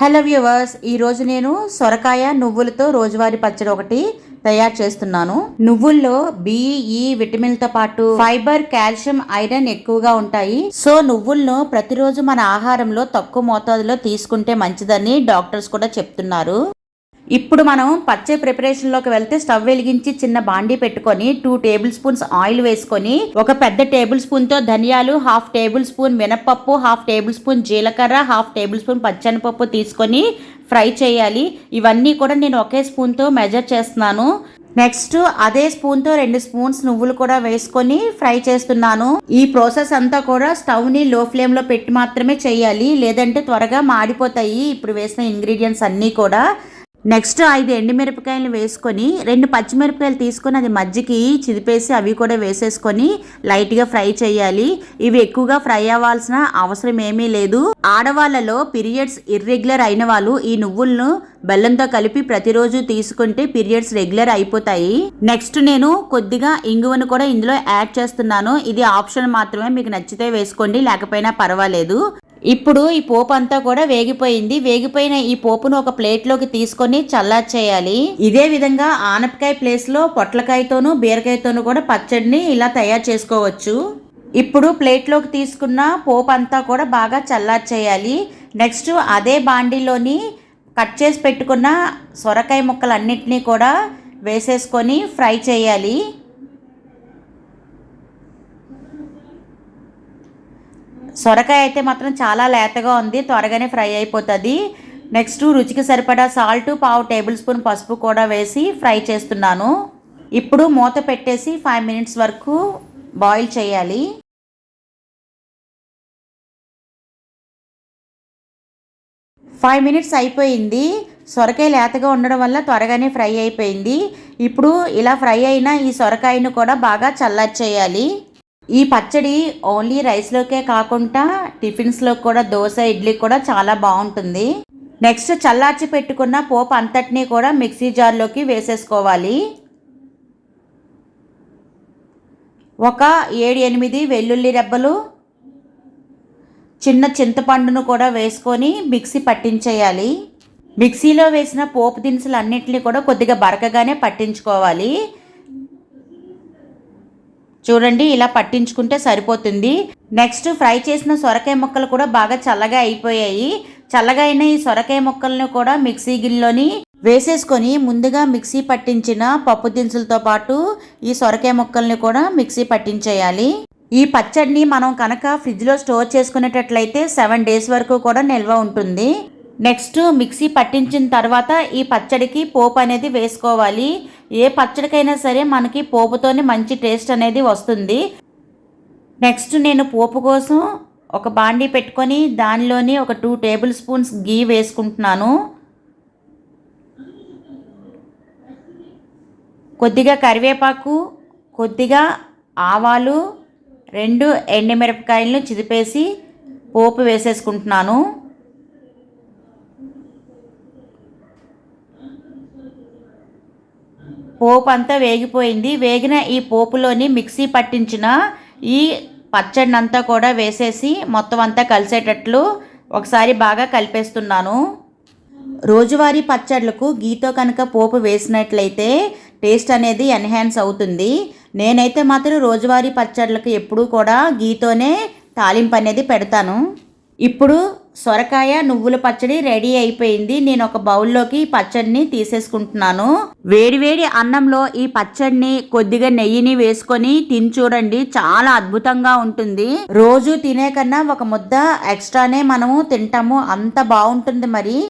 Hello viewers ఈరోజు నేను సొరకాయ నువ్వులతో రోజువారీ పచ్చడి ఒకటి తయారు చేస్తున్నాను. నువ్వుల్లో బిఈ విటమిన్తో పాటు ఫైబర్ కాల్షియం ఐరన్ ఎక్కువగా ఉంటాయి. సో నువ్వులను ప్రతిరోజు మన ఆహారంలో తక్కువ మోతాదులో తీసుకుంటే మంచిదని డాక్టర్స్ కూడా చెప్తున్నారు. ఇప్పుడు మనం పచ్చే ప్రిపరేషన్లోకి వెళ్తే స్టవ్ వెలిగించి చిన్న బాండీ పెట్టుకొని టూ టేబుల్ స్పూన్స్ ఆయిల్ వేసుకొని ఒక పెద్ద టేబుల్ స్పూన్తో ధనియాలు హాఫ్ టేబుల్ స్పూన్ మినపప్పు హాఫ్ టేబుల్ స్పూన్ జీలకర్ర హాఫ్ టేబుల్ స్పూన్ పచ్చనిపప్పు తీసుకొని ఫ్రై చేయాలి. ఇవన్నీ కూడా నేను ఒకే స్పూన్తో మెజర్ చేస్తున్నాను. నెక్స్ట్ అదే స్పూన్తో రెండు స్పూన్స్ నువ్వులు కూడా వేసుకొని ఫ్రై చేస్తున్నాను. ఈ ప్రాసెస్ అంతా కూడా స్టవ్ని లో ఫ్లేమ్లో పెట్టి మాత్రమే చేయాలి. లేదంటే త్వరగా మాడిపోతాయి. ఇప్పుడు వేసిన ఇంగ్రీడియంట్స్ అన్నీ కూడా. నెక్స్ట్ ఐదు ఎండుమిరపకాయలు వేసుకొని రెండు పచ్చిమిరపకాయలు తీసుకొని అది మజ్జికి చిదిపేసి అవి కూడా వేసేసుకొని లైట్గా ఫ్రై చేయాలి. ఇవి ఎక్కువగా ఫ్రై అవ్వాల్సిన అవసరం ఏమీ లేదు. ఆడవాళ్ళలో పీరియడ్స్ ఇర్రెగ్యులర్ అయిన వాళ్ళు ఈ నువ్వులను బెల్లంతో కలిపి ప్రతిరోజు తీసుకుంటే పీరియడ్స్ రెగ్యులర్ అయిపోతాయి. నెక్స్ట్ నేను కొద్దిగా ఇంగువను కూడా ఇందులో యాడ్ చేస్తున్నాను. ఇది ఆప్షన్ మాత్రమే. మీకు నచ్చితే వేసుకోండి లేకపోయినా పర్వాలేదు. ఇప్పుడు ఈ పోపు అంతా కూడా వేగిపోయింది. వేగిపోయిన ఈ పోపును ఒక ప్లేట్లోకి తీసుకొని చల్లార్చేయాలి. ఇదే విధంగా ఆనపకాయ ప్లేస్లో పొట్లకాయతోనూ బీరకాయతోనూ కూడా పచ్చడిని ఇలా తయారు చేసుకోవచ్చు. ఇప్పుడు ప్లేట్లోకి తీసుకున్న పోపు అంతా కూడా బాగా చల్లార్చేయాలి. నెక్స్ట్ అదే బాండీలోని కట్ చేసి పెట్టుకున్న సొరకాయ ముక్కలన్నిటినీ కూడా వేసేసుకొని ఫ్రై చేయాలి. సొరకాయ అయితే మాత్రం చాలా లేతగా ఉంది త్వరగానే ఫ్రై అయిపోతుంది. నెక్స్ట్ రుచికి సరిపడా సాల్ట్ పావు టేబుల్ స్పూన్ పసుపు కూడా వేసి ఫ్రై చేస్తున్నాను. ఇప్పుడు మూత పెట్టేసి ఫైవ్ మినిట్స్ వరకు బాయిల్ చేయాలి. ఫైవ్ మినిట్స్ అయిపోయింది. సొరకాయ లేతగా ఉండడం వల్ల త్వరగానే ఫ్రై అయిపోయింది. ఇప్పుడు ఇలా ఫ్రై అయిన ఈ సొరకాయను కూడా బాగా చల్లార్చేయాలి. ఈ పచ్చడి ఓన్లీ రైస్లోకే కాకుండా టిఫిన్స్లో కూడా దోశ ఇడ్లీ కూడా చాలా బాగుంటుంది. నెక్స్ట్ చల్లార్చి పెట్టుకున్న పోపు అంతటినీ కూడా మిక్సీ జార్లోకి వేసేసుకోవాలి. ఒక ఏడు ఎనిమిది వెల్లుల్లి రెబ్బలు చిన్న చింతపండును కూడా వేసుకొని మిక్సీ పట్టించేయాలి. మిక్సీలో వేసిన పోపు దినుసులు అన్నింటినీ కూడా కొద్దిగా బరకగానే పట్టించుకోవాలి. చూడండి ఇలా పట్టించుకుంటే సరిపోతుంది. నెక్స్ట్ ఫ్రై చేసిన సొరకాయ ముక్కలు కూడా బాగా చల్లగా అయిపోయాయి. చల్లగా అయిన ఈ సొరకాయ ముక్కలను కూడా మిక్సీ గిన్నెలోని వేసేసుకొని ముందుగా మిక్సీ పట్టించిన పప్పు దినుసులతో పాటు ఈ సొరకాయ ముక్కల్ని కూడా మిక్సీ పట్టించేయాలి. ఈ పచ్చడిని మనం కనుక ఫ్రిడ్జ్లో స్టోర్ చేసుకునేటట్లయితే సెవెన్ డేస్ వరకు కూడా నిల్వ ఉంటుంది. నెక్స్ట్ మిక్సీ పట్టించిన తర్వాత ఈ పచ్చడికి పోపు అనేది వేసుకోవాలి. ఏ పచ్చడికైనా సరే మనకి పోపుతోనే మంచి టేస్ట్ అనేది వస్తుంది. నెక్స్ట్ నేను పోపు కోసం ఒక బాండీ పెట్టుకొని దానిలోని ఒక టూ టేబుల్ స్పూన్స్ గీ వేసుకుంటున్నాను. కొద్దిగా కరివేపాకు కొద్దిగా ఆవాలు రెండు ఎండుమిరపకాయలను చిదిపేసి పోపు వేసేసుకుంటున్నాను. పోపు అంతా వేగిపోయింది. వేగిన ఈ పోపులోని మిక్సీ పట్టించిన ఈ పచ్చడిని అంతా కూడా వేసేసి మొత్తం అంతా కలిసేటట్లు ఒకసారి బాగా కలిపేస్తున్నాను. రోజువారీ పచ్చళ్ళకు గీతో కనుక పోపు వేసినట్లయితే టేస్ట్ అనేది ఎన్హాన్స్ అవుతుంది. నేనైతే మాత్రం రోజువారీ పచ్చళ్ళకు ఎప్పుడూ కూడా గీతోనే తాలింపు అనేది పెడతాను. ఇప్పుడు సొరకాయ నువ్వుల పచ్చడి రెడీ అయిపోయింది. నేను ఒక బౌల్లోకి పచ్చడిని తీసేసుకుంటున్నాను. వేడివేడి అన్నంలో ఈ పచ్చడిని కొద్దిగా నెయ్యిని వేసుకొని తిని చూడండి. చాలా అద్భుతంగా ఉంటుంది. రోజు తినే కన్నా ఒక ముద్ద ఎక్స్ట్రానే మనము తింటాము. అంత బాగుంటుంది మరి.